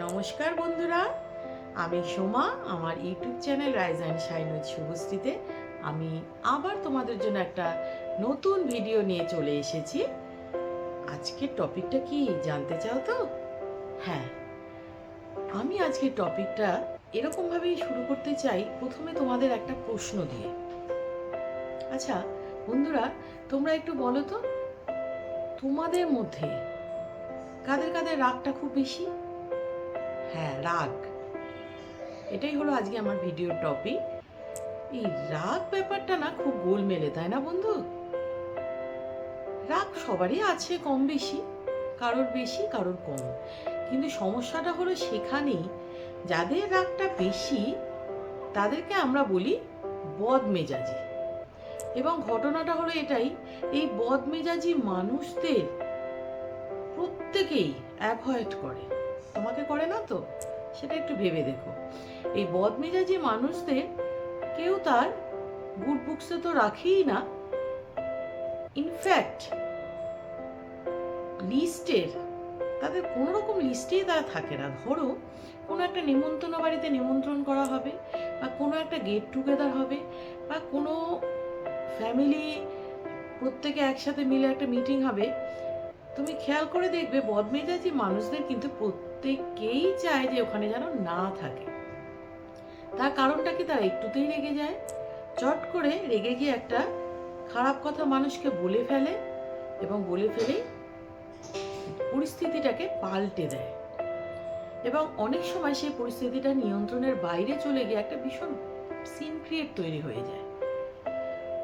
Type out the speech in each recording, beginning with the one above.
নমস্কার বন্ধুরা। আমি সোমা, আমার YouTube channel rise and shine শুভশ্রীতে। আমি আবার তোমাদের জন্য একটা নতুন ভিডিও নিয়ে চলে এসেছি। আজকের টপিকটা কি জানতে চাও তো? হ্যাঁ আমি আজকের টপিকটা এরকমভাবেই শুরু করতে চাই প্রথমে তোমাদের একটা প্রশ্ন দিয়ে। আচ্ছা বন্ধুরা, তোমরা একটু বলো তো, তোমাদের মধ্যে কাদের কাদের রাগটা খুব বেশি? হ্যাঁ রাগ। এটাই হলো আজকে আমার ভিডিওর টপিক এই রাগ ব্যাপারটা না খুব গোলমেলে, তাই না বন্ধু? রাগ সবারই আছে কম বেশি কারোর বেশি, কারোর কম। কিন্তু সমস্যাটা হলো সেখানেই যাদের রাগটা বেশি, তাদেরকে আমরা বলি বদমেজাজি। এবং ঘটনাটা হলো এটাই, এই বদমেজাজি মানুষদের প্রত্যেকেই অ্যাভয়েড করে। তোমাকে করে না তো? সেটা একটু ভেবে দেখো। এই বদমেজাজি মানুষদের কেউ তার গুড বুকসে তো রাখেই না। ইনফ্যাক্ট লিস্টের তাদের কোনো রকম লিস্টেই তারা থাকে না। ধরো, কোনো একটা নিমন্ত্রণ বাড়িতে নিমন্ত্রণ করা হবে, বা কোনো একটা গেট টুগেদার হবে, বা কোনো ফ্যামিলি প্রত্যেকে একসাথে মিলে একটা মিটিং হবে। তুমি খেয়াল করে দেখবে বদমেজাজি মানুষদের কিন্তু প্রত্যেকেই চায় যে ওখানে যেন না থাকে। তার কারণটা কি? তারা একটুতেই রেগে যায়। চট করে রেগে গিয়ে একটা খারাপ কথা মানুষকে বলে ফেলে এবং বলে ফেলেই পরিস্থিতিটাকে পাল্টে দেয়। এবং অনেক সময় সেই পরিস্থিতিটা নিয়ন্ত্রণের বাইরে চলে গিয়ে একটা ভীষণ সিন ক্রিয়েট তৈরি হয়ে যায়।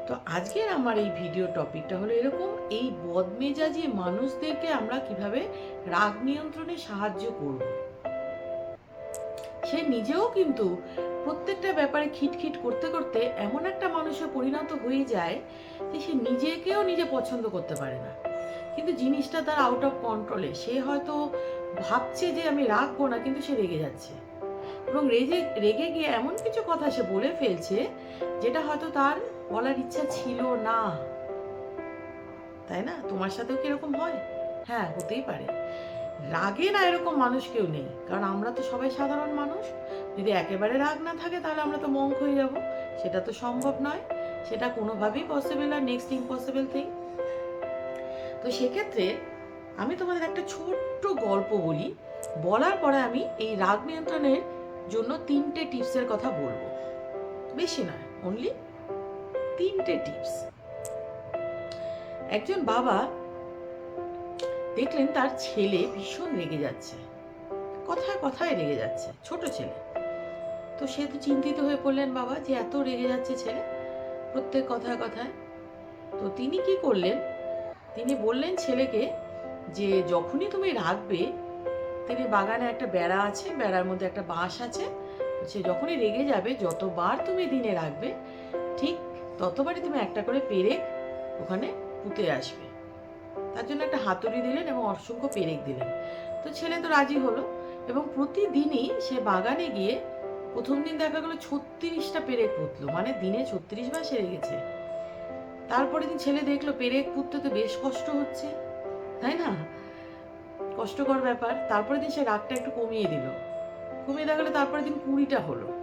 তো আজকের আমার এই ভিডিও টপিকটা হলো এরকম এই বদমেজাজি মানুষদেরকে আমরা কীভাবে রাগ নিয়ন্ত্রণে সাহায্য করব। সে নিজেও কিন্তু প্রত্যেকটা ব্যাপারে খিটখিট করতে করতে এমন একটা মানুষে পরিণত হয়ে যায় যে সে নিজেকেও নিজে পছন্দ করতে পারে না। কিন্তু জিনিসটা তার আউট অফ কন্ট্রোলে সে হয়তো ভাবছে যে আমি রাখব না, কিন্তু সে রেগে যাচ্ছে। এবং রেগে রেগে গিয়ে এমন কিছু কথা সে বলে ফেলছে, যেটা হয়তো তার বলার ইচ্ছা ছিল না। তাই না? তোমার সাথেও কি এরকম হয়? হ্যাঁ হতেই পারে। রাগে না এরকম মানুষ কেউ নেই। কারণ আমরা তো সবাই সাধারণ মানুষ। যদি একেবারে রাগ না থাকে, তাহলে আমরা তো মঙ্ক হয়ে যাব। সেটা তো সম্ভব নয়। সেটা কোনোভাবেই পসিবল আর নেক্সট ইম্পসিবল থিং তো সেক্ষেত্রে আমি তোমাদের একটা ছোট্ট গল্প বলি। বলার পরে আমি এই রাগ নিয়ন্ত্রণের জন্য তিনটে টিপসের কথা বলব। বেশি নয় অনলি তিনটে টিপস। একজন বাবা দেখলেন তার ছেলে ভীষণ রেগে যাচ্ছে। কথায় কথায় রেগে যাচ্ছে, ছোট ছেলে। তো সে তো চিন্তিত হয়ে পড়লেন বাবা যে এত রেগে যাচ্ছে ছেলে, প্রত্যেক কথায় কথায়। তো তিনি কি করলেন? তিনি বললেন ছেলেকে যে যখনই তুমি রাখবে তিনি বাগানে একটা বেড়া আছে, বেড়ার মধ্যে একটা বাঁশ আছে, সে যখনই রেগে যাবে, যতবার তুমি দিনে রাখবে ঠিক ততবারই তুমি একটা করে পেরেক ওখানে পুঁতে আসবে। তার জন্য একটা হাতুড়ি দিলেন এবং অসংখ্য পেরেক দিলেন। তো ছেলে তো রাজি হলো এবং প্রতিদিনই সে বাগানে গিয়ে প্রথম দিন দেখা গেলো ছত্রিশটা পেরেক পুতলো। মানে দিনে ছত্রিশ বার সে রেগেছে তারপরে দিন ছেলে দেখল পেরেক পুততে তো বেশ কষ্ট হচ্ছে, তাই না? কষ্টকর ব্যাপার। তারপরে দিন সে রাগটা একটু কমিয়ে দিল। কমিয়ে দেখা গেলো তারপরে দিন কুড়িটা হলো।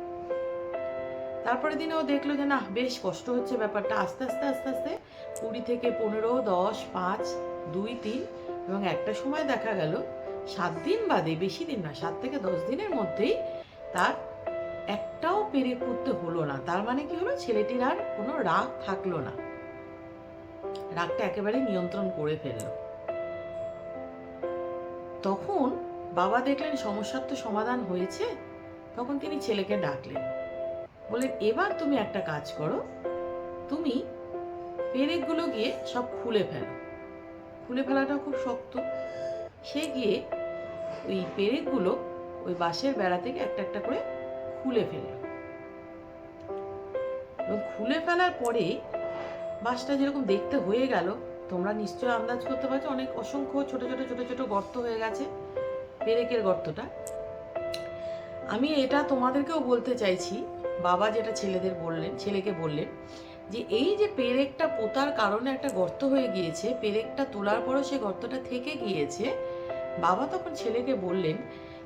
তারপরে দিনে ও দেখল যে না বেশ কষ্ট হচ্ছে ব্যাপারটা। আস্তে আস্তে আস্তে আস্তে কুড়ি থেকে পনেরো, দশ, পাঁচ, দুই, তিন এবং একটা সময় দেখা গেল, সাত দিন বাদে, বেশি দিন না সাত থেকে দশ দিনের মধ্যেই তার একটাও পেরে করতে হলো না। তার মানে কি হলো? ছেলেটির আর কোনো রাগ থাকল না। রাগটা একেবারে নিয়ন্ত্রণ করে ফেলল। তখন বাবা দেখলেন, সমস্যার তো সমাধান হয়েছে। তখন তিনি ছেলেকে ডাকলেন। বললেন এবার তুমি একটা কাজ করো। তুমি পেরেকগুলো গিয়ে সব খুলে ফেলো। খুলে ফেলাটা খুব শক্ত। সে গিয়ে ওই পেরেকগুলো ওই বাঁশের বেড়া থেকে একটা একটা করে খুলে ফেলল। এবং খুলে ফেলার পরে বাঁশটা যেরকম দেখতে হয়ে গেল, তোমরা নিশ্চয় আন্দাজ করতে পারছ, অনেক অসংখ্য ছোট ছোট ছোট ছোট গর্ত হয়ে গেছে পেরেকের গর্তটা। আমি এটা তোমাদেরকেও বলতে চাইছি বাবা যেটা ছেলেদের বললেন, ছেলেকে বললেন যে, এই যে পেরেকটা পোতার কারণে একটা গর্ত হয়ে গিয়েছে, পেরেকটা তোলার পরও সে গর্তটা থেকে গিয়েছে, বাবা তখন ছেলেকে বললেন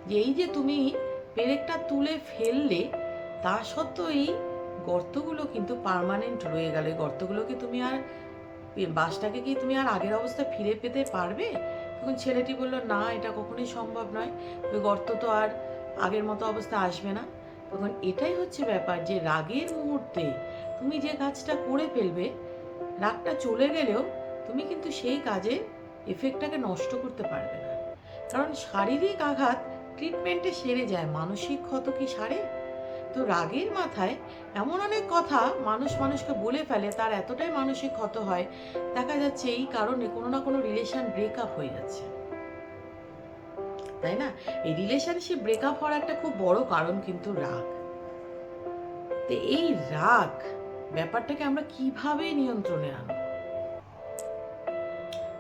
যে, এই যে তুমি পেরেকটা তুলে ফেললে, তা সত্ত্বেও এই গর্তগুলো কিন্তু পার্মানেন্ট রয়ে গেল। এই গর্তগুলোকে তুমি আর, বাসটাকে কি তুমি আর আগের অবস্থা ফিরে পেতে পারবে? তখন ছেলেটি বলল, না, এটা কখনোই সম্ভব নয়। ওই গর্ত তো আর আগের মতো অবস্থা আসবে না। তখন এটাই হচ্ছে ব্যাপার যে রাগের মুহূর্তে তুমি যে কাজটা করে ফেলবে, রাগটা চলে গেলেও তুমি কিন্তু সেই কাজে এফেক্টটাকে নষ্ট করতে পারবে না। কারণ শারীরিক আঘাত ট্রিটমেন্টে সেরে যায়, মানসিক ক্ষত কি সারে? তো রাগের মাথায় এমন অনেক কথা মানুষ মানুষকে বলে ফেলে, তার এতটাই মানসিক ক্ষত হয়, দেখা যাচ্ছে এই কারণে কোনো না কোনো রিলেশন ব্রেকআপ হয়ে যাচ্ছে। তাই না? এই রিলেশনশিপ ব্রেকআপ হওয়ার একটা খুব বড় কারণ কিন্তু রাগ। তো এই রাগ ব্যাপারটাকে আমরা কীভাবে নিয়ন্ত্রণে আনব?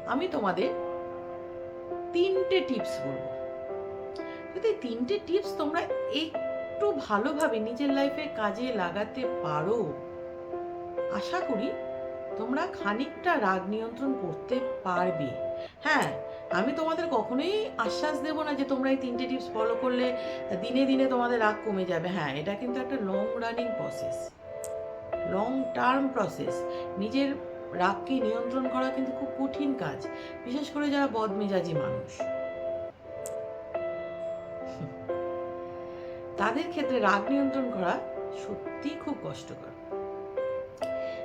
আমি তোমাদের তিনটে টিপস বলব। যদি তিনটে টিপস তোমরা একটু ভালোভাবে নিজের লাইফে কাজে লাগাতে পারো, আশা করি তোমরা খানিকটা রাগ নিয়ন্ত্রণ করতে পারবে। হ্যাঁ আমি তোমাদের কখনোই আশ্বাস দেব না যে তোমরা এই তিনটে টিপস ফলো করলে দিনে দিনে তোমাদের রাগ কমে যাবে। হ্যাঁ এটা কিন্তু একটা long running process long term process নিজের রাগকে নিয়ন্ত্রণ করা কিন্তু খুব কঠিন কাজ। বিশেষ করে যারা বদমেজাজি মানুষ। তাদের ক্ষেত্রে রাগ নিয়ন্ত্রণ করা সত্যি খুব কষ্টকর।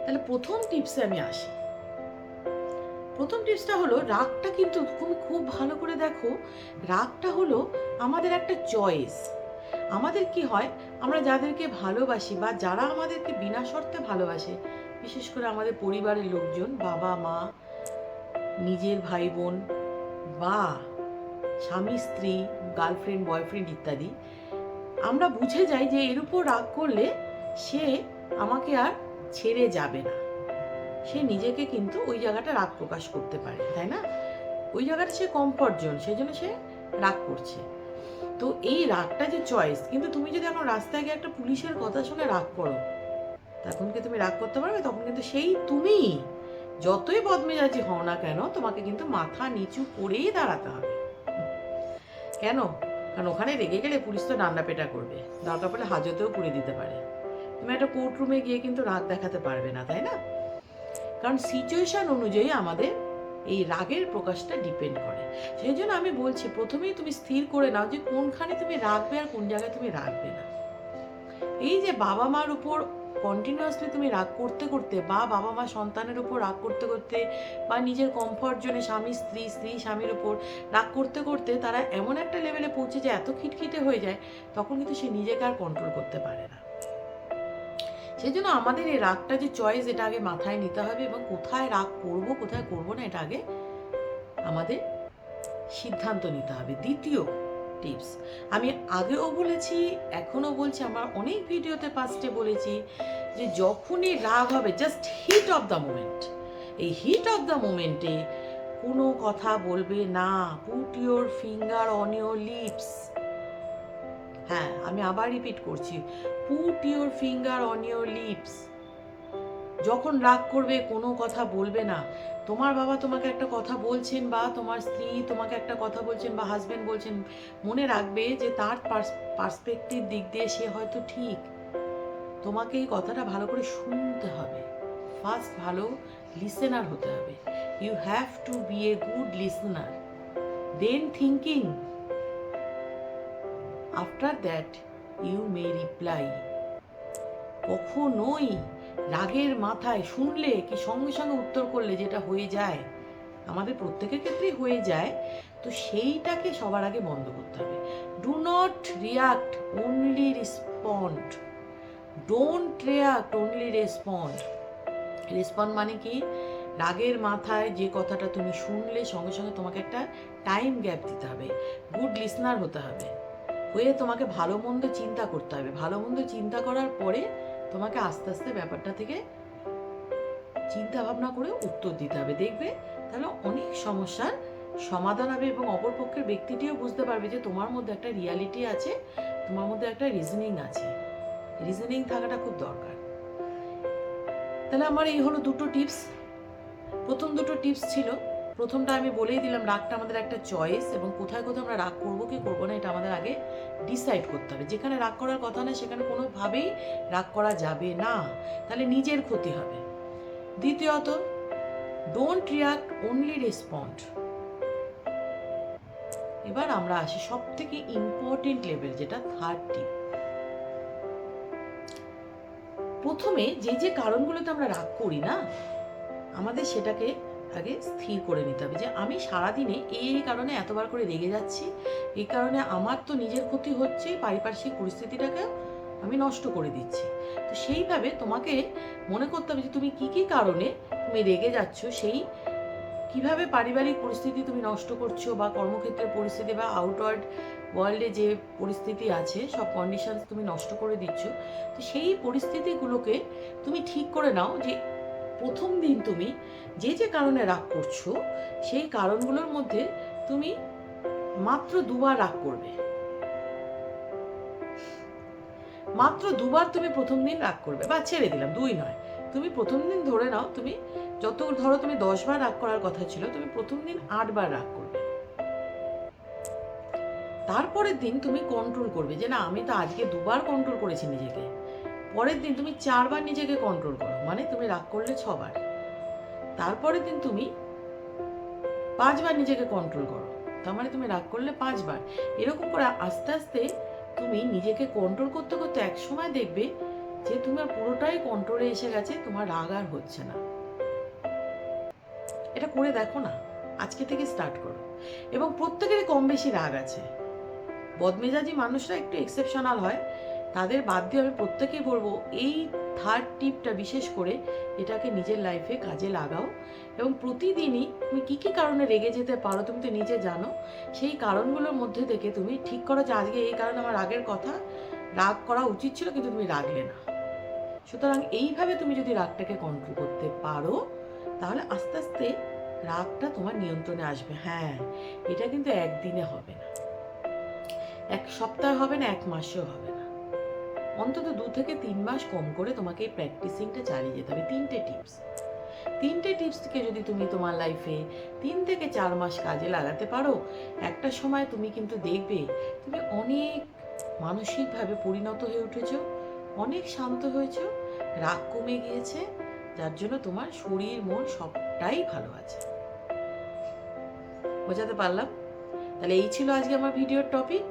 তাহলে প্রথম টিপসে আমি আসি। প্রথম টিপসটা হলো, রাগটা কিন্তু তুমি খুব ভালো করে দেখো। রাগটা হলো আমাদের একটা চয়েস আমাদের কি হয়, আমরা যাদেরকে ভালোবাসি বা যারা আমাদেরকে বিনা শর্তে ভালোবাসে, বিশেষ করে আমাদের পরিবারের লোকজন, বাবা, মা, নিজের ভাই বোন বা স্বামী, স্ত্রী গার্লফ্রেন্ড বয়ফ্রেন্ড ইত্যাদি, আমরা বুঝে যাই যে এর উপর রাগ করলে সে আমাকে আর ছেড়ে যাবে না। সে নিজেকে কিন্তু ওই জায়গাটা রাগ প্রকাশ করতে পারে, তাই না? ওই জায়গাটা সে কমফর্ট জোন সেই জন্য সে রাগ করছে। তো এই রাগটা যে চয়েস কিন্তু তুমি যদি এখন রাস্তায় গিয়ে একটা পুলিশের কথা শুনে রাগ করো, তখন কি তুমি রাগ করতে পারবে? তখন কিন্তু সেই তুমি যতই বদমেজাজি হও না কেন, তোমাকে কিন্তু মাথা নিচু করেই দাঁড়াতে হবে। কেন? কারণ ওখানে রেগে গেলে পুলিশ তো ডান্ডা পেটা করবে। দরকার পড়লে হাজতেও পুড়ে দিতে পারে। তুমি একটা কোর্ট রুমে গিয়ে কিন্তু রাগ দেখাতে পারবে না, তাই না? কারণ সিচুয়েশন অনুযায়ী আমাদের এই রাগের প্রকাশটা ডিপেন্ড করে। সেই জন্য আমি বলছি, প্রথমেই তুমি স্থির করে নাও যে কোনখানে তুমি রাখবে আর কোন জায়গায় তুমি রাখবে না। এই যে বাবা মার উপর কন্টিনিউয়াসলি তুমি রাগ করতে করতে বা বাবা মা সন্তানের উপর রাগ করতে করতে বা নিজের কমফর্ট জোনে স্বামী, স্ত্রী স্ত্রী স্বামীর উপর রাগ করতে করতে তারা এমন একটা লেভেলে পৌঁছে যায়, এত খিটখিটে হয়ে যায়, তখন কিন্তু সে নিজেকে আর কন্ট্রোল করতে পারে না। সেই জন্য আমাদের এই রাগটা যে চয়েস এটা আগে মাথায় নিতে হবে এবং কোথায় রাগ করব, কোথায় করব না, এটা আগে আমাদের সিদ্ধান্ত নিতে হবে। দ্বিতীয় টিপস আমি আগেও বলেছি, এখনও বলছি, আমার অনেক ভিডিওতে পাস্টে বলেছি যে যখনই রাগ হবে just heat of the moment এই হিট অফ দ্য মোমেন্টে কোনো কথা বলবে না। Put your finger on your lips হ্যাঁ আমি আবার রিপিট করছি। Put your finger on your lips যখন রাগ করবে, কোনো কথা বলবে না। তোমার বাবা তোমাকে একটা কথা বলছেন বা তোমার স্ত্রী তোমাকে একটা কথা বলছেন বা হাজবেন্ড বলছেন, মনে রাখবে যে তার পার্সপেক্টিভ দিক দিয়ে সে হয়তো ঠিক। তোমাকে এই কথাটা ভালো করে শুনতে হবে। ফার্স্ট ভালো লিসেনার হতে হবে। You have to be a good listener then thinking after that you may reply কখনোই রাগের মাথায় শুনলে কি সঙ্গে সঙ্গে উত্তর করলে যেটা হয়ে যায়? আমাদের প্রত্যেকের ক্ষেত্রেই হয়ে যায়। তো সেইটাকে সবার আগে বন্ধ করতে হবে। Do not react only respond don't react only respond respond মানে কি? রাগের মাথায় যে কথাটা তুমি শুনলে সঙ্গে সঙ্গে তোমাকে একটা টাইম গ্যাপ দিতে হবে। গুড লিসনার হতে হবে। হয়ে তোমাকে ভালো মন্দ চিন্তা করতে হবে। ভালো মন্দ চিন্তা করার পরে তোমাকে আস্তে আস্তে ব্যাপারটা থেকে চিন্তা ভাবনা করে উত্তর দিতে হবে। দেখবে তাহলে অনেক সমস্যার সমাধান হবে এবং অপরপক্ষের ব্যক্তিটিও বুঝতে পারবে যে তোমার মধ্যে একটা রিয়ালিটি আছে, তোমার মধ্যে একটা রিজনিং আছে। রিজনিং থাকাটা খুব দরকার। তাহলে আমার এই হলো দুটো টিপস প্রথম দুটো টিপস ছিল প্রথমটা আমি বলেই দিলাম, রাগটা আমাদের একটা চয়েস এবং কোথায় কোথায় আমরা রাগ করব, কি করব না, এটা আমাদের আগে ডিসাইড করতে হবে। যেখানে রাগ করার কথা না, সেখানে কোনোভাবেই রাগ করা যাবে না। তাহলে নিজের ক্ষতি হবে। দ্বিতীয়ত ডোন্ট রিয়াক্ট অনলি রেসপন্ড এবার আমরা আসি সব থেকে ইম্পর্টেন্ট লেভেল যেটা থার্ড টিপ প্রথমে যে যে কারণগুলোতে আমরা রাগ করি না, আমাদের সেটাকে আগে স্থির করে নিতে হবে। যে আমি সারাদিনে এই কারণে এতবার করে রেগে যাচ্ছি, এই কারণে আমার তো নিজের ক্ষতি হচ্ছে, পারিপার্শ্বিক পরিস্থিতিটাকে আমি নষ্ট করে দিচ্ছি। তো সেইভাবে তোমাকে মনে করতে হবে যে তুমি কি কি কারণে তুমি রেগে যাচ্ছ, সেই কীভাবে পারিবারিক পরিস্থিতি তুমি নষ্ট করছ বা কর্মক্ষেত্রের পরিস্থিতি বা আউটওয়ার্ড ওয়ার্ল্ডে যে পরিস্থিতি আছে, সব কন্ডিশনস তুমি নষ্ট করে দিচ্ছ, তো সেই পরিস্থিতিগুলোকে তুমি ঠিক করে নাও যে প্রথম দিন তুমি যে যে কারণে রাগ করছ, সেই কারণগুলোর মধ্যে তুমি মাত্র দুবার রাগ করবে। মাত্র দুবার তুমি প্রথম দিন রাগ করবে, বা ছেড়ে দিলাম, দুই নয়। তুমি প্রথম দিন ধরে নাও, তুমি যত ধরো তুমি দশ বার রাগ করার কথা ছিল, তুমি প্রথম দিন আটবার রাগ করবে। তারপরের দিন তুমি কন্ট্রোল করবে যে, না, আমি তো আজকে দুবার কন্ট্রোল করেছি নিজেকে। পরের দিন তুমি চারবার নিজেকে কন্ট্রোল করো মানে তুমি রাগ করলে ছবার। তারপরের দিন তুমি পাঁচবার নিজেকে কন্ট্রোল করো, তার মানে তুমি রাগ করলে পাঁচবার। এরকম করে আস্তে আস্তে তুমি নিজেকে কন্ট্রোল করতে করতে এক সময় দেখবে যে তোমার পুরোটাই কন্ট্রোলে এসে গেছে, তোমার রাগ আর হচ্ছে না। এটা করে দেখো না, আজকে থেকে স্টার্ট করো। এবং প্রত্যেকেরই কম বেশি রাগ আছে। বদমেজাজি মানুষরা একটু এক্সেপশনাল হয় তাদের বাদ দিয়ে আমি প্রত্যেকেই বলব, এই থার্ড টিপটা বিশেষ করে এটাকে নিজের লাইফে কাজে লাগাও। এবং প্রতিদিনই তুমি কি কি কারণে রেগে যেতে পারো তুমি তো নিজে জানো, সেই কারণগুলোর মধ্যে থেকে তুমি ঠিক করো যে আজকে এই কারণে আমার রাগের কথা, রাগ করা উচিত ছিল কিন্তু তুমি রাগলে না। সুতরাং এইভাবে তুমি যদি রাগটাকে কন্ট্রোল করতে পারো, তাহলে আস্তে আস্তে রাগটা তোমার নিয়ন্ত্রণে আসবে। হ্যাঁ এটা কিন্তু একদিনে হবে না। এক সপ্তাহ হবে না, এক মাসেও হবে না। অন্তত দু থেকে তিন মাস কম করে তোমাকে এই প্র্যাকটিসিংটা চালিয়ে যেতে হবে। তিনটে টিপস তিনটে টিপসকে যদি তুমি তোমার লাইফে তিন থেকে চার মাস কাজে লাগাতে পারো, একটা সময় তুমি কিন্তু দেখবে তুমি অনেক মানসিকভাবে পরিণত হয়ে উঠেছো, অনেক শান্ত হয়েছো, রাগ কমে গিয়েছে, যার জন্য তোমার শরীর, মন সবটাই ভালো আছে। বোঝাতে পারলাম? তাহলে এই ছিল আজকে আমার ভিডিওর টপিক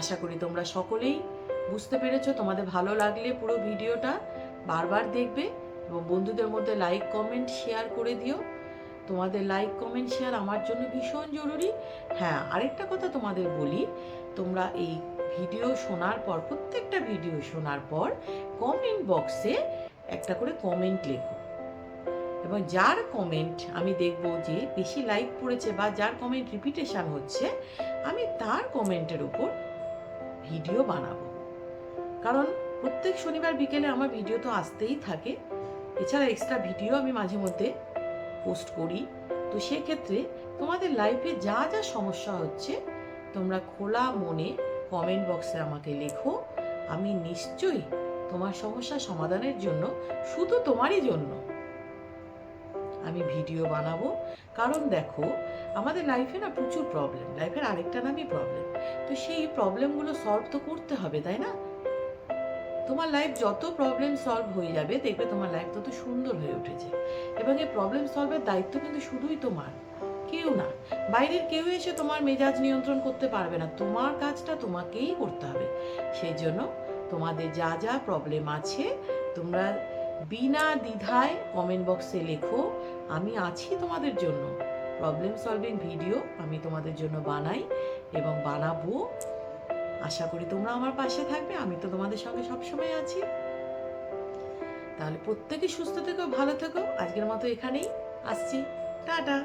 আশা করি তোমরা সকলেই বুঝতে পেরেছ? তোমাদের ভালো লাগলে পুরো ভিডিওটা বারবার দেখবে এবং বন্ধুদের মধ্যে লাইক কমেন্ট শেয়ার করে দিও। তোমাদের লাইক কমেন্ট শেয়ার আমার জন্য ভীষণ জরুরি। হ্যাঁ আরেকটা কথা তোমাদের বলি, তোমরা এই ভিডিও শোনার পর, প্রত্যেকটা ভিডিও শোনার পর কমেন্ট বক্সে একটা করে কমেন্ট লেখো। এবং যার কমেন্ট আমি দেখব যে বেশি লাইক পড়েছে বা যার কমেন্ট রিপিটেশন হচ্ছে, আমি তার কমেন্টের উপর ভিডিও বানাবো। কারণ প্রত্যেক শনিবার বিকেলে আমার ভিডিও তো আসতেই থাকে। এছাড়া এক্সট্রা ভিডিও আমি মাঝে মধ্যে পোস্ট করি। তো সেক্ষেত্রে তোমাদের লাইফে যা যা সমস্যা হচ্ছে, তোমরা খোলা মনে কমেন্ট বক্সে আমাকে লেখো। আমি নিশ্চয়ই তোমার সমস্যা সমাধানের জন্য, শুধু তোমারই জন্য আমি ভিডিও বানাবো। কারণ দেখো, আমাদের লাইফে না প্রচুর প্রবলেম লাইফের আরেকটা নামই প্রবলেম তো সেই প্রবলেমগুলো সলভ তো করতে হবে, তাই না? তোমার লাইফ যত প্রবলেম সলভ হয়ে যাবে, দেখবে তোমার লাইফ তত সুন্দর হয়ে উঠেছে। এবং এই প্রবলেম সলভের দায়িত্ব কিন্তু শুধুই তোমার, কেউ না। বাইরের কেউ এসে তোমার মেজাজ নিয়ন্ত্রণ করতে পারবে না। তোমার কাজটা তোমাকেই করতে হবে। সেই জন্য তোমাদের যা যা প্রবলেম আছে, তোমরা বিনা দ্বিধায় কমেন্ট বক্সে লেখো, আমি আছি তোমাদের জন্য। প্রবলেম সলভিং ভিডিও আমি তোমাদের জন্য বানাই এবং বানাবো। আশা করি তোমরা আমার পাশে থাকবে। আমি তো তোমাদের সঙ্গে সবসময় আছি। তাহলে প্রত্যেকে সুস্থ থেকো, ভালো থেকো। আজকের মতো এখানেই আসছি। টাটা।